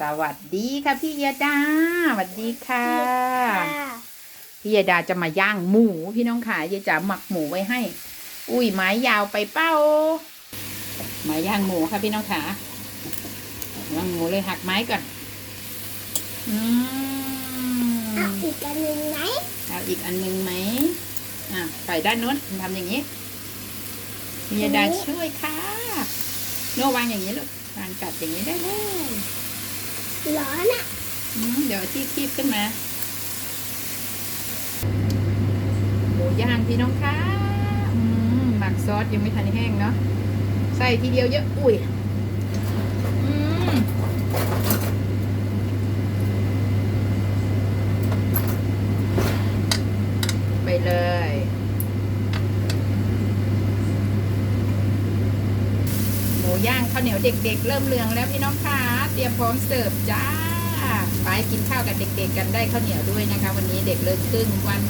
สวัสดีค่ะพี่ยาดาสวัสดีค่ะค่ะพี่ยาดาจะมาย่างหมูพี่น้องขายายจ๋าหมักหมูไว้ให้ อุ้ยไม้ยาวไปเป้าไม้ย่างหมูค่ะพี่น้องขาย่างหมูเลยหักไม้ก่อน อืเอามอีกอันหนึ่งไหมเอาอีกอันหนึงไหมอะไปด้านโน้นทำอย่างนี้พี่ยาดาช่วยค่ะโนวางอย่างนี้ลูกวางกัดอย่างนี้ได้เลย ร้อนอะเดี๋ยวที่คีบขึ้นมาหมูย่างพี่น้องคะหมักซอสยังไม่ทันแห้งเนาะใส่ทีเดียวเยอะอุ้ยไปเลย หมู ย่างข้าวเหนียวเด็ก ๆ เริ่มเรืองแล้วพี่น้องคะเตรียมพร้อมเสิร์ฟจ้าไปกินข้าวกับเด็ก ๆ กันได้ข้าวเหนียวด้วยนะคะ วันนี้เด็กเลิกครึ่งวัน